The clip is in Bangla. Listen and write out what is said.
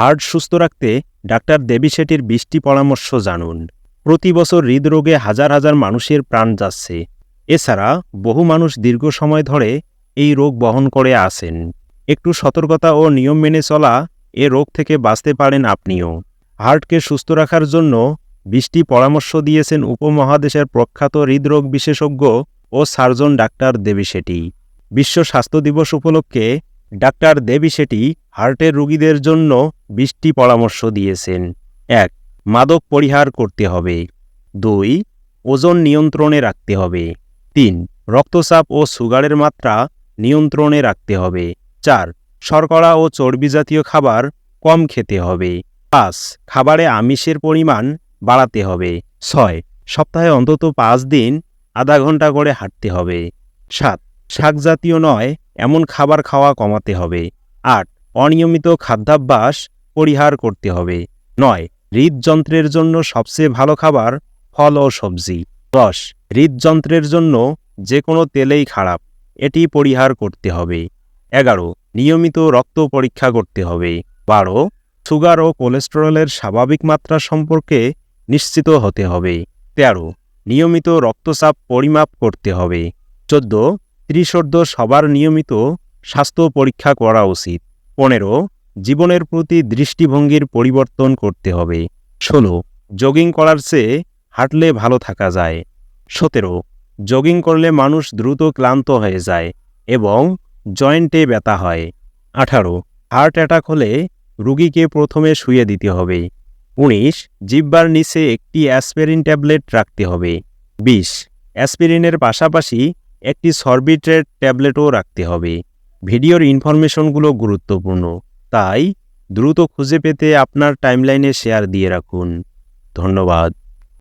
হার্ট সুস্থ রাখতে ডাক্তার দেবী শেঠির বৃষ্টি পরামর্শ জানুন। প্রতি বছর হৃদরোগে হাজার হাজার মানুষের প্রাণ যাচ্ছে। এছাড়া বহু মানুষ দীর্ঘ সময় ধরে এই রোগ বহন করে আসেন। একটু সতর্কতা ও নিয়ম মেনে চলা এ রোগ থেকে বাঁচতে পারেন আপনিও। হার্টকে সুস্থ রাখার জন্য বৃষ্টি পরামর্শ দিয়েছেন উপমহাদেশের প্রখ্যাত হৃদরোগ বিশেষজ্ঞ ও সার্জন ডাক্তার দেবী শেঠি। বিশ্ব স্বাস্থ্য দিবস উপলক্ষে ডাক্তার দেবী শেঠি হার্টের রোগীদের জন্য বৃষ্টি পরামর্শ দিয়েছেন। এক, মাদক পরিহার করতে হবে। দুই, ওজন নিয়ন্ত্রণে রাখতে হবে। তিন, রক্তচাপ ও সুগারের মাত্রা নিয়ন্ত্রণে রাখতে হবে। চার, শর্করা ও চর্বি জাতীয় খাবার কম খেতে হবে। পাঁচ, খাবারে আমিষের পরিমাণ বাড়াতে হবে। ছয়, সপ্তাহে অন্তত পাঁচ দিন আধা ঘণ্টা করে হাঁটতে হবে। সাত, শাকজাতীয় নয় এমন খাবার খাওয়া কমাতে হবে। আট, অনিয়মিত খাদ্যাভ্যাস পরিহার করতে হবে। নয়, হৃদযন্ত্রের জন্য সবচেয়ে ভালো খাবার ফল ও সবজি। দশ, হৃদযন্ত্রের জন্য যে কোনো তেলেই খারাপ, এটি পরিহার করতে হবে। এগারো, নিয়মিত রক্ত পরীক্ষা করতে হবে। বারো, সুগার ও কোলেস্টেরলের স্বাভাবিক মাত্রা সম্পর্কে নিশ্চিত হতে হবে। তেরো, নিয়মিত রক্তচাপ পরিমাপ করতে হবে। চোদ্দ ত্রিশোর্ধ সবার নিয়মিত স্বাস্থ্য পরীক্ষা করা উচিত। পনেরো, জীবনের প্রতি দৃষ্টিভঙ্গির পরিবর্তন করতে হবে। ষোলো জগিং করার চেয়ে হাঁটলে ভালো থাকা যায়। সতেরো জগিং করলে মানুষ দ্রুত ক্লান্ত হয়ে যায় এবং জয়েন্টে ব্যথা হয়। আঠারো হার্ট অ্যাটাক হলে রুগীকে প্রথমে শুয়ে দিতে হবে। উনিশ, জিব্বার নিচে একটি অ্যাসপেরিন ট্যাবলেট রাখতে হবে। বিশ অ্যাসপিরিনের পাশাপাশি একটি সরবিট্রেট ট্যাবলেটও রাখতে হবে। ভিডিওর ইনফরমেশনগুলো গুরুত্বপূর্ণ। তাই দ্রুত খুঁজে পেতে আপনার টাইমলাইনে শেয়ার দিয়ে রাখুন। ধন্যবাদ।